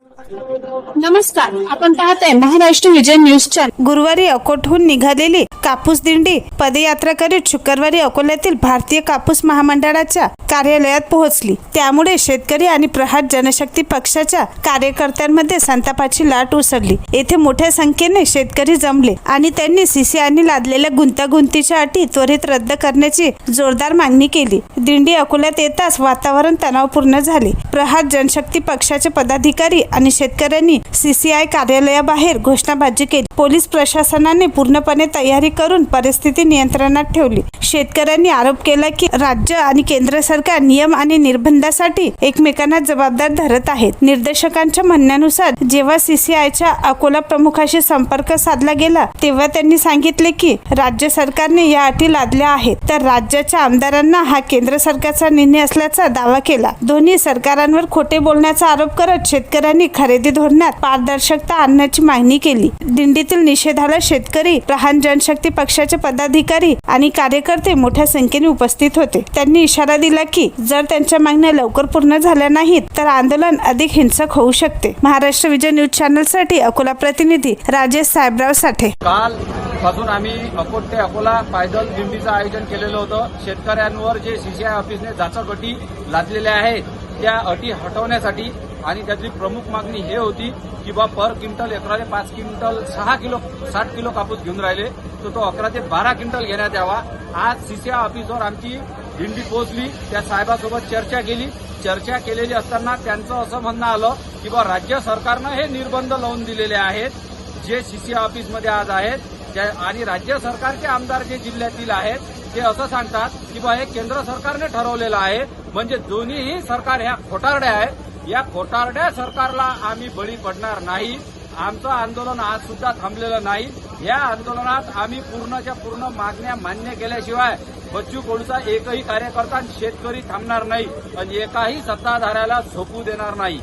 नमस्कार आपण पाहत आहे महाराष्ट्र विजय न्यूज चॅनल गुरुवारी अकोटहून निघालेली कापूस दिंडी पदयात्रा करीत शुक्रवारी अकोल्यातील भारतीय कापूस महामंडळाच्या कार्यालयात पोहोचली. त्यामुळे शेतकरी आणि प्रहार जनशक्ती पक्षाच्या कार्यकर्त्यांमध्ये संतापाची लाट उसळली. येथे मोठ्या संख्येने शेतकरी जमले आणि त्यांनी सीसीआयने लादलेल्या गुंतागुंतीच्या अटी त्वरित रद्द करण्याची जोरदार मागणी केली. दिंडी अकोल्यात येताच वातावरण तणावपूर्ण झाले. प्रहार जनशक्ती पक्षाचे पदाधिकारी आणि शेतकऱ्यांनी सीसीआय कार्यालयाबाहेर घोषणाबाजी केली. पोलीस प्रशासनाने पूर्णपणे तयारी करून परिस्थिती नियंत्रणात ठेवली. शेतकऱ्यांनी आरोप केला की राज्य आणि केंद्र सरकार नियम आणि निर्बंधासाठी एकमेकांना जबाबदार धरत आहेत. निर्देशकांच्या म्हणण्यानुसार जेव्हा सीसीआयच्या अकोला प्रमुखाशी संपर्क साधला गेला तेव्हा त्यांनी सांगितले की राज्य सरकारने या अटी लादल्या आहेत. तर राज्याच्या आमदारांना हा केंद्र सरकारचा निर्णय असल्याचा दावा केला. दोन्ही सरकारांवर खोटे बोलण्याचा आरोप करत शेतकऱ्यांनी खरेदी धोरणात पारदर्शकता आणण्याची मागणी केली. दिंडीतील निषेधाला शेतकरी प्रहान जनशक्ती पक्षाचे पदाधिकारी आणि कार्यकर्ते मोठ्या संख्येने उपस्थित होते. त्यांनी इशारा दिला की जर त्यांच्या मागण्या लवकर पूर्ण झाल्या नाहीत तर आंदोलन अधिक हिंसक होऊ शकते. महाराष्ट्र विजय न्यूज चॅनलसाठी अकोला प्रतिनिधी राजेश साहेबराव साठे. काल पासून आम्ही अकोट ते अकोला पायदल दिंडीचं आयोजन केलेलं होतं. शेतकऱ्यांवर जे सीसीआय ऑफिसने जाचक लादलेल्या आहेत त्या अटी हटवण्यासाठी आणि त्यातली प्रमुख मागणी हे होती की बा पर क्विंटल एकराले पाच क्विंटल सहा किलो साठ किलो कापूस घेऊन राहिले. तर तो अकरा ते बारा क्विंटल घेण्यात यावा. आज सीसीआय ऑफिसवर आमची दिंडी पोहोचली. त्या साहेबासोबत चर्चा केली. चर्चा केलेली असताना त्यांचं असं म्हणणं आलं की बा राज्य सरकारनं हे निर्बंध लावून दिलेले आहेत. जे सीसी ऑफिसमध्ये आज आहेत. आणि राज्य सरकारचे आमदार जे जिल्ह्यातील आहेत ते असं सांगतात की बा हे केंद्र सरकारने ठरवलेलं आहे. म्हणजे दोन्हीही सरकार ह्या खोटारड्या आहेत. या खोटारड्या सरकारला आम्ही बळी पडणार नाही. आमचं आंदोलन आज सुद्धा थांबलेलं नाही. या आंदोलनात आम्ही पूर्णच्या पूर्ण मागण्या मान्य केल्याशिवाय बच्चू कोडूचा एकही कार्यकर्ता आणि शेतकरी थांबणार नाही आणि एकाही सत्ताधाऱ्याला झोपू देणार नाही.